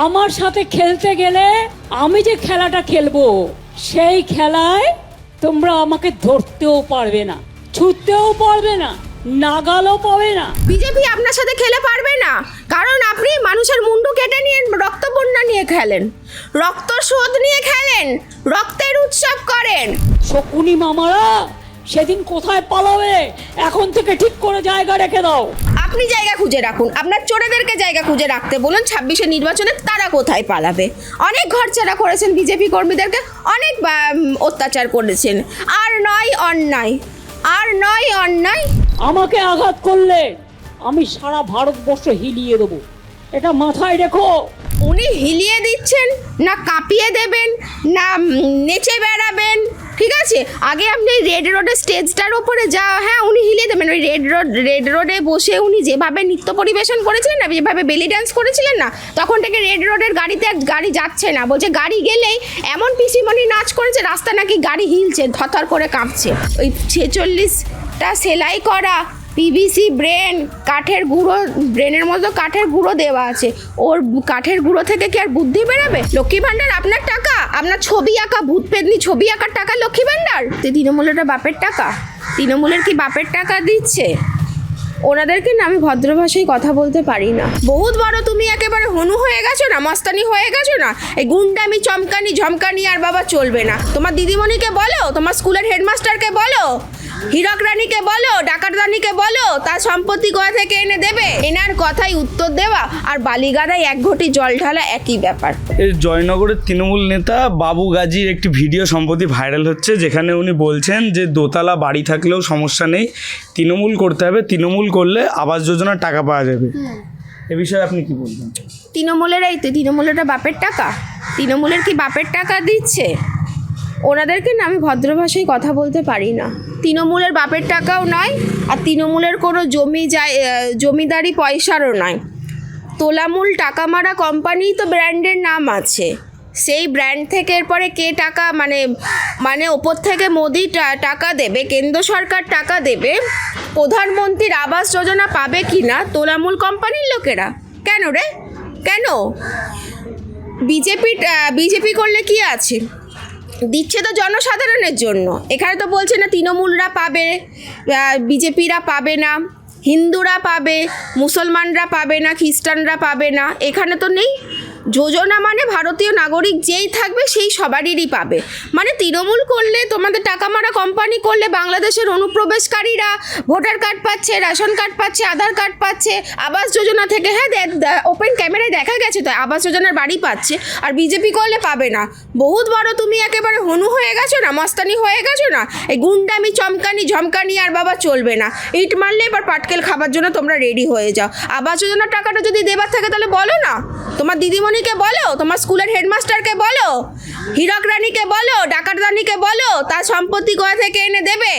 আমার সাথে খেলতে গেলে আমি যে খেলাটা খেলব সেই খেলায় তোমরা আমাকে ধরতেও পারবে না ছুটতেও পারবে না নাগালও পাবে না। বিজেপি আপনার সাথে খেলে পারবে না কারণ আপনি মানুষের মুন্ডু কেটে নিয়ে রক্ত বন্যা নিয়ে খেলেন রক্ত শোধ নিয়ে খেলেন রক্তের উৎসব করেন। শকুনি মামারা সেদিন কোথায় পালাবে? এখন থেকে ঠিক করে জায়গা রেখে দাও। আপনি জায়গা খুঁজে রাখুন। আপনার চোরেদেরকে জায়গা খুঁজে রাখতে বলুন ছাব্বিশে নির্বাচনে তারা কোথায় পালাবে? অনেক ঘরছাড়া করেছেন বিজেপি কর্মীদেরকে অনেক অত্যাচার করেছেন। আর নয় অন্যায়। আর নয় অন্যায়। আমাকে আঘাত করলে আমি সারা ভারতবর্ষ হিলিয়ে দেবো। এটা মাথায় রেখো। উনি হিলিয়ে দিচ্ছেন না কাঁপিয়ে দেবেন না নেচে বেড়াবেন ঠিক আছে? আগে আপনি রেড রোডের স্টেজটার ওপরে যা হ্যাঁ উনি হিলিয়ে দেবেন। ওই রেড রোড রেড রোডে বসে উনি যেভাবে নৃত্য পরিবেশন করেছিলেন না, যেভাবে বেলি ডান্স করেছিলেন না, তখন থেকে রেড রোডের গাড়িতে গাড়ি যাচ্ছে না। বলছে, গাড়ি গেলেই এমন পিসিমণি নাচ করেছে, রাস্তা নাকি গাড়ি হিলছে থরথর করে কাঁপছে। ওই ছেচল্লিশটা সেলাই করা পিভিসি ব্রেন কাঠের গুঁড়ো ব্রেনের মতো কাঠের গুঁড়ো দেওয়া আছে। ওর কাঠের গুঁড়ো থেকে কি আর বুদ্ধি বেরোবে? লক্ষ্মী ভাণ্ডার, আপনার টাকা? আপনার ছবি আঁকা, ভূত পেদনি ছবি আঁকার টাকা লক্ষ্মী ভাণ্ডার? তো তৃণমূলের বাপের টাকা। তৃণমূলের কি বাপের টাকা দিচ্ছে? ওনাদেরকে না আমি ভদ্র ভাষায় কথা বলতে পারি না। বহুত বড় তুমি একেবারে হনু হয়ে গেছো না, মস্তানি হয়ে গেছো না? এই গুন্ডামি, চমকানি, ঝমকানি আর বাবা চলবে না। তোমার দিদিমণিকে বলো, তোমার স্কুলের হেডমাস্টারকে বলো। হীরক রানীকে বলো ডাকাত রানীকে বলো তার সম্পত্তি কোথা থেকে এনে দেবে? এনার কথাই উত্তর দেওয়া আর বালিগাদায় এক ঘটি জল ঢালা একই ব্যাপার। এই জয়নগরের তৃণমূল নেতা বাবু গাজীর একটি ভিডিও সম্প্রতি ভাইরাল হচ্ছে যেখানে উনি বলছেন যে দোতলা বাড়ি থাকলেও সমস্যা নেই তৃণমূল করতে হবে তৃণমূল করলে আবাস যোজনার টাকা পাওয়া যাবে। এ বিষয়ে আপনি কি বলবেন? তৃণমূলের এই তো তৃণমূলের বাপের টাকা। তৃণমূলের কি বাপের টাকা দিচ্ছে? ওনাদেরকে না আমি ভদ্র ভাষায় কথা বলতে পারি না। তৃণমূলের বাপের টাকাও নয় আর তৃণমূলের কোনো জমি যায় জমিদারি পয়সারও নয়। তোলামূল টাকা মারা কোম্পানি তো ব্র্যান্ডের নাম আছে। সেই ব্র্যান্ড থেকে এরপরে কে টাকা মানে মানে ওপর থেকে মোদি টাকা দেবে, কেন্দ্র সরকার টাকা দেবে, প্রধানমন্ত্রীর আবাস যোজনা পাবে কি না তোলামূল কোম্পানির লোকেরা? কেন রে? কেন? বিজেপি বিজেপি করলে কি আছে? দিচ্ছে তো জনসাধারণের জন্য। এখানে তো বলছে না তৃণমূলরা পাবে বিজেপিরা পাবে না, হিন্দুরা পাবে, মুসলমানরা পাবে না, খ্রিস্টানরা পাবে না, এখানে তো নেই। যোজনা মানে ভারতীয় নাগরিক যেই থাকবে সেই সবারই পাবে। মানে তৃণমূল করলে, তোমাদের টাকা মারা কোম্পানি করলে বাংলাদেশের অনুপ্রবেশকারীরা ভোটার কার্ড পাচ্ছে, রেশন কার্ড পাচ্ছে, আধার কার্ড পাচ্ছে, আবাস যোজনা থেকে হ্যাঁ ওপেন ক্যামেরায় দেখা গেছে তো, আবাস যোজনার বাড়ি পাচ্ছে, আর বিজেপি করলে পাবে না। বহুত বড় তুমি একেবারে হনু হয়ে গেছো না, মস্তানি হয়ে গেছো না, এই গুন্ডামি, চমকানি, ঝমকানি আর বাবা চলবে না। ইট মারলে এবার পাটকেল খাবার জন্য তোমরা রেডি হয়ে যাও। আবাস যোজনার টাকাটা যদি দেবার থাকে তাহলে বলো না। তোমার দিদিমণিকে বলো, তোমার স্কুলের হেডমাস্টারকে বলো, হীরক রানীকে বলো, ডাকাত রানীকে বলো, তার সম্পত্তি কোথা থেকে এনে দেবে?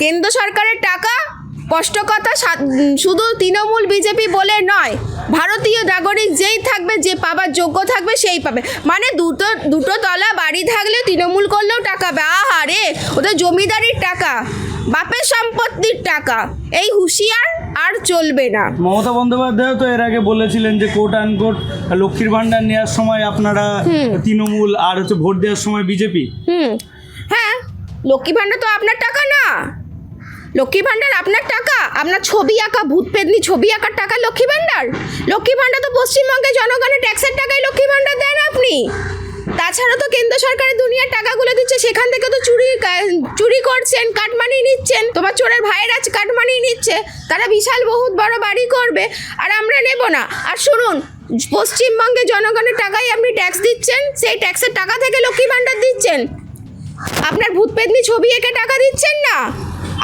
কেন্দ্র সরকারের টাকা? স্পষ্ট কথা শুধু তৃণমূল বিজেপি বলে নয়, ভারতীয় নাগরিক যেই থাকবে, যে পাবার যোগ্য থাকবে, সেই পাবে। মানে দুটো দুটো তলা বাড়ি থাকলে তৃণমূল করলেও টাকা পাবে। আহা রে ওদের জমিদারির টাকা, বাপের সম্পত্তির টাকা, এই হুঁশিয়ার? আর চলবে না। মমতা বন্দ্যোপাধ্যায় তো এর আগে বলেছিলেন যে কোট আনকোট লক্ষ্মীর ভান্ডার নেওয়ার সময় আপনারা তৃণমূল আর হচ্ছে ভোট দেওয়ার সময় বিজেপি। হুম। হ্যাঁ লক্ষ্মী ভান্ডার তো আপনার টাকা না। লক্ষ্মী ভাণ্ডার আপনার টাকা। আপনার ছবি আঁকা ভূত পেদনি ছবি আঁকার টাকা লক্ষ্মী ভাণ্ডার? লক্ষ্মী ভাণ্ডার তো পশ্চিমবঙ্গে জনগণের ট্যাক্সের টাকায় লক্ষ্মী ভাণ্ডার দেন আপনি। তাছাড়া তো কেন্দ্র সরকারের দুনিয়ার টাকাগুলো দিচ্ছে, সেখান থেকে তো চুরি চুরি করছেন, কাটমানি নিচ্ছেন। তোমার চোরের ভাইয়ের আছে কাটমানি নিচ্ছে, তারা বিশাল বহুত বড় বাড়ি করবে, আর আমরা নেব না। আর শুনুন, পশ্চিমবঙ্গে জনগণের টাকাই আপনি ট্যাক্স দিচ্ছেন, সেই ট্যাক্সের টাকা থেকে লক্ষ্মী ভাণ্ডার দিচ্ছেন। আপনার ভূত পেতনি ছবি এঁকে টাকা দিচ্ছেন না?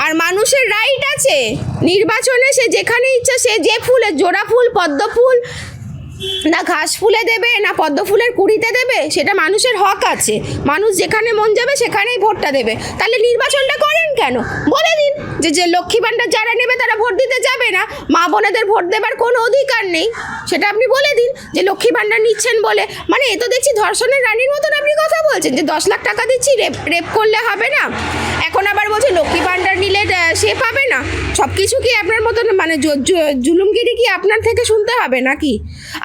আর মানুষের রাইট আছে। নির্বাচনে সে যেখানে ইচ্ছা, সে যে ফুলে, জোড়া ফুল, পদ্ম ফুল না ঘাস ফুলে দেবে, না পদ্ম ফুলের কুড়িতে দেবে, সেটা মানুষের হক আছে। মানুষ যেখানে মন যাবে সেখানেই ভোটটা দেবে। তাহলে নির্বাচনটা করেন কেন? বলে দিন যে যে লক্ষ্মী ভাণ্ডার যারা নেবে তারা ভোট দিতে যাবে না। মা বোনেদের ভোট দেবার কোনো অধিকার নেই। সেটা আপনি বলে দিন যে, লক্ষ্মী ভাণ্ডার নিচ্ছেন বলে। মানে এ তো দেখছি ধর্ষণের রানীর মতন আপনি কথা বলছেন যে, দশ লাখ টাকা দিচ্ছি, রেপ রেপ করলে হবে না। এখন আবার বলছে, লক্ষ্মী ভাণ্ডার নিলে সে পাবে না। সব কিছু কি আপনার মতন মানে জুলুমগিরি কি আপনার থেকে শুনতে হবে নাকি?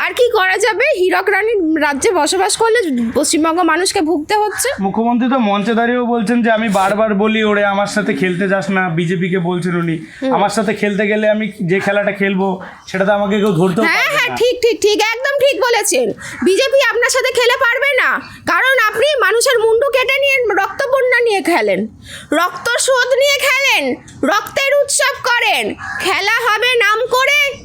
আর কি করা যাবে? হীরক রানীর রাজ্যে বসবাস করলে পশ্চিমবঙ্গ মানুষকে ভুগতে হচ্ছে? মুখ্যমন্ত্রী তো মঞ্চে দাঁড়িয়েও বলছেন যে আমি বারবার বলি ওরে আমার সাথে খেলতে যাস না। বিজেপিকে বলছেন উনি। আমার সাথে খেলতে গেলে আমি যে খেলাটা খেলব সেটা তো আমাকে কেউ ধরতেও হ্যাঁ হ্যাঁ ঠিক ঠিক ঠিক একদম ঠিক বলেছেন। বিজেপি আপনার সাথে খেলে পারবে না। কারণ আপনি মানুষের মুন্ডু কেটে নিয়ে রক্তবন্যা নিয়ে খেলেন। রক্ত শোধ নিয়ে খেলেন। রক্তের উৎসব করেন। খেলা হবে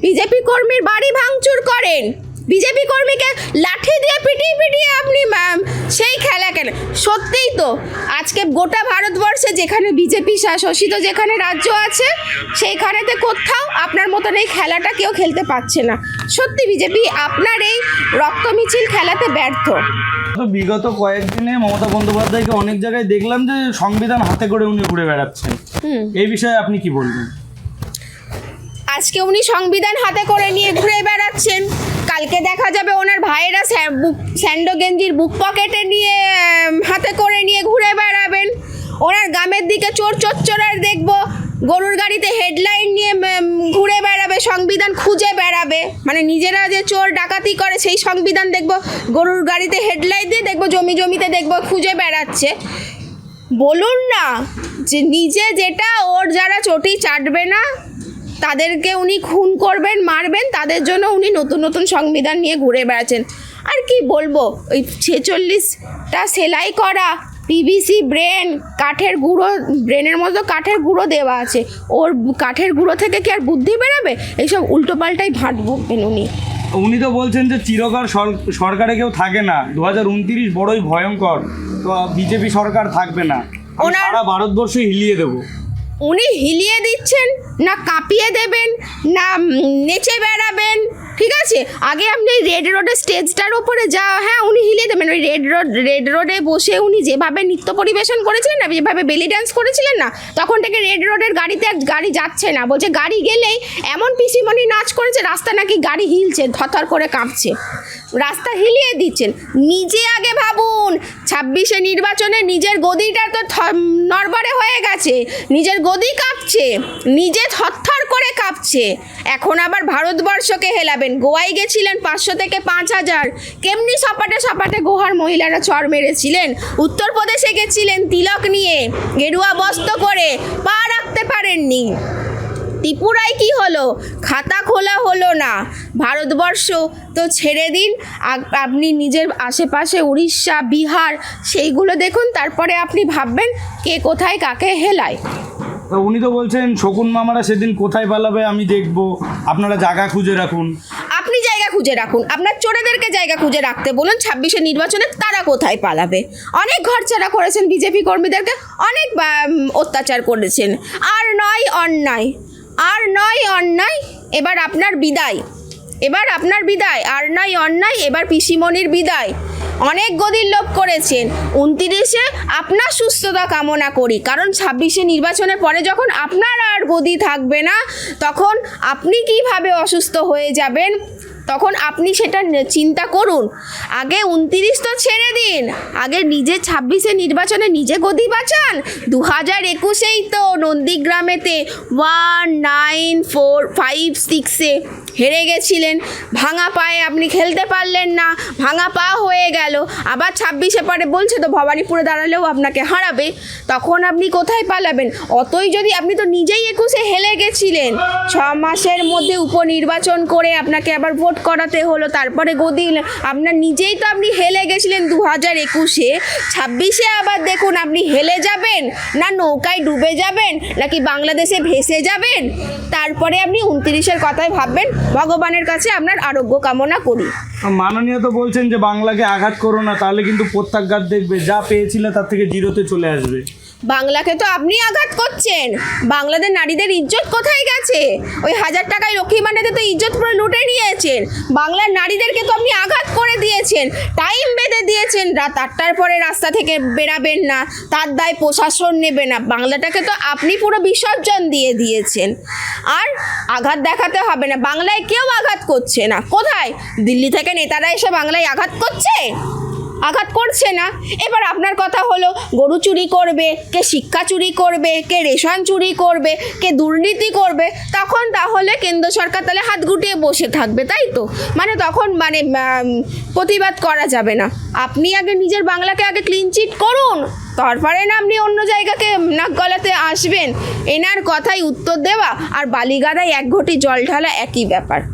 বিজেপি কর্মীর বাড়ি ভাঙচুর করেন। বিজেপি কর্মীকে লাঠি দিয়ে পিটিয়ে পিটিয়ে আপনি ম্যাম সেই খেলা কেন? সত্যিই তো আজকে গোটা ভারতবর্ষে যেখানে বিজেপি শাসিত যেখানে রাজ্য আছে সেইখানেতে কোথাও আপনার মতন এই খেলাটা কেউ খেলতে পারছে না। সত্যি বিজেপি আপনার এই রক্ত মিছিল খেলাতে ব্যর্থ। তো বিগত কয়েকদিনে মমতা বন্দ্যোপাধ্যায়কে অনেক জায়গায় দেখলাম যে সংবিধান হাতে করে উনি ঘুরে বেড়াচ্ছেন। এই বিষয়ে আপনি কি বলবেন? আজকে উনি সংবিধান হাতে করে নিয়ে ঘুরে বেড়াচ্ছেন। কালকে দেখা যাবে ওনার ভাইয়েরা স্যান্ডো গেঞ্জির বুক পকেটে নিয়ে হাতে করে নিয়ে ঘুরে বেড়াবেন। ওনার গ্রামের দিকে চোর চোর দেখব। গরুর গাড়িতে হেডলাইন নিয়ে ঘুরে বেড়াবে, সংবিধান খুঁজে বেড়াবে। মানে নিজেরা যে চোর ডাকাতি করে, সেই সংবিধান দেখব। গরুর গাড়িতে হেডলাইন দিয়ে দেখব, জমি জমিতে দেখব, খুঁজে বেড়াচ্ছে। বলুন না যে নিজে যেটা, ওর যারা চটি চাটবে না তাদেরকে উনি খুন করবেন মারবেন তাদের জন্য উনি নতুন নতুন সংবিধান নিয়ে ঘুরে বেড়াচ্ছেন। আর কি বলব ওই ছেচল্লিশটা সেলাই করা পিভিসি ব্রেন কাঠের গুঁড়ো ব্রেনের মতো কাঠের গুঁড়ো দেওয়া আছে। ওর কাঠের গুঁড়ো থেকে কি আর বুদ্ধি বেরাবে? এইসব উল্টোপাল্টাই ভাট বকবেন উনি। উনি তো বলছেন যে চিরকাল সরকারে কেউ থাকে না। দু হাজার উনত্রিশ বড়ই ভয়ঙ্কর। তো বিজেপি সরকার থাকবে না। ওনার- সারা ভারতবর্ষ হিলিয়ে দেবো। উনি হিলিয়ে দিচ্ছেন, না কাঁপিয়ে দেবেন, না নেচে বেড়াবেন, ঠিক আছে? আগে আপনি রেড রোডের স্টেজটার ওপরে যা হ্যাঁ উনি হিলিয়ে দেবেন। ওই রেড রোড রেড রোডে বসে উনি যেভাবে নৃত্য পরিবেশন করেছিলেন, না, যেভাবে বেলি ডান্স করেছিলেন, না, তখন থেকে রেড রোডের গাড়িতে আর গাড়ি যাচ্ছে না। বলছে, গাড়ি গেলেই এমন পিসিমণি নাচ করেছে, রাস্তা নাকি গাড়ি হিলছে, থরথর করে কাঁপছে। রাস্তা হিলিয়ে দিচ্ছেন। নিজে আগে ভাবুন, ছাব্বিশে নির্বাচনে নিজের গদিটা তো নড়বড়ে হয়ে গেছে। নিজের গদি কাঁপছে, নিজে থরথর করে কাঁপছে। এখন আবার ভারতবর্ষকে হেলাবেন। গোয়ায় গেছিলেন পাঁচশো থেকে পাঁচ হাজার। কেমনি সপাটে সপাটে গোহার মহিলারা চর মেরেছিলেন? উত্তরপ্রদেশে গেছিলেন তিলক নিয়ে। গেরুয়া বস্ত্র করে পা রাখতে পারেননি। ত্রিপুরায় কি হলো? খাতা খোলা হলো না। ভারতবর্ষ তো ছেড়ে দিন। আপনি নিজের আশেপাশে উড়িষ্যা বিহার সেইগুলো দেখুন তারপরে আপনি ভাববেন কে কোথায় কাকে হেলায়। তো উনি তো বলছেন শকুন মামারা সেদিন কোথায় পালাবে আমি দেখব। আপনারা জায়গা খুঁজে রাখুন। আপনি জায়গা খুঁজে রাখুন। আপনার চোরেদেরকে জায়গা খুঁজে রাখতে বলুন ছাব্বিশে নির্বাচনে তারা কোথায় পালাবে। অনেক ঘরছাড়া করেছেন বিজেপি কর্মীদেরকে অনেক অত্যাচার করেছেন। আর নয় অন্যায়। আর নয় অন্যায়, এবার আপনার বিদায়। এবার আপনার বিদায়, আর নয় অন্যায়, এবার পিসিমণির বিদায়। অনেক গদির লোভ করেছেন। উনতিরিশে আপনার সুস্থতা কামনা করি, কারণ ছাব্বিশে নির্বাচনের পরে যখন আপনার আর গদি থাকবে না, তখন আপনি কীভাবে অসুস্থ হয়ে যাবেন? তখন আপনি সেটা চিন্তা করুন। আগে উনতিরিশ তো ছেড়ে দিন। আগে নিজে ছাব্বিশে নির্বাচনে নিজে গদি বাঁচান। দু হাজার একুশেই তো নন্দীগ্রামেতে ওয়ান নাইন ফোর ফাইভ সিক্সে হেরে গেছিলেন। ভাঙা পায়ে আপনি খেলতে পারলেন না। ভাঙা পা হয়ে গেল। আবার ছাব্বিশে পরে বলছে, তো ভবানীপুরে দাঁড়ালেও আপনাকে হারাবে। তখন আপনি কোথায় পালাবেন? অতই যদি আপনি তো নিজেই একুশে হেলে গেছিলেন। ছ মাসের মধ্যে উপনির্বাচন করে আপনাকে আবার ভোট করাতে হলো, তারপরে গদি আপনার নিজেই তো আপনি হেলে গেছিলেন দু হাজার একুশে। ছাব্বিশে আবার দেখুন আপনি হেলে যাবেন না নৌকায় ডুবে যাবেন নাকি বাংলাদেশে ভেসে যাবেন? তারপরে আপনি উনত্রিশের কথায় ভাববেন, ভগবানের কাছে আপনার আরোগ্য কামনা করি। মাননীয় তো বলছেন যে বাংলাকে আঘাত করো না, তাহলে কিন্তু প্রত্যাঘাত দেখবে, যা পেয়েছিলে তার থেকে জিরোতে চলে আসবে। বাংলাকে তো আপনি আঘাত করছেন। বাংলাদের নারীদের ইজ্জত কোথায় গেছে? ওই হাজার টাকায় লক্ষ্মী ভাণ্ডারে তো ইজ্জত পুরো লুটে নিয়েছেন। বাংলার নারীদেরকে তো আপনি আঘাত করে দিয়েছেন। টাইম বেঁধে দিয়েছেন। রাত আটটার পরে রাস্তা থেকে বেরাবেন না। তার দায় প্রশাসন নেবে না। বাংলাটাকে তো আপনি পুরো বিসর্জন দিয়ে দিয়েছেন। আর আঘাত দেখাতে হবে না। বাংলায় কেউ আঘাত করছে না। কোথায়? দিল্লি থেকে নেতারা এসে বাংলায় আঘাত করছে? আঘাত করছে না। এবার আপনার কথা হলো, গরু চুরি করবে, কে শিক্ষা চুরি করবে, কে রেশন চুরি করবে, কে দুর্নীতি করবে, তখন তাহলে কেন্দ্র সরকার তাহলে হাত গুটিয়ে বসে থাকবে, তাই তো? মানে তখন মানে প্রতিবাদ করা যাবে না। আপনি আগে নিজের বাংলাকে আগে ক্লিন চিট করুন। তারপরে না আপনি অন্য জায়গাকে নাক গলাতে আসবেন। এনার কথাই উত্তর দেওয়া আর বালিগাদায় এক ঘটি জল ঢালা একই ব্যাপার।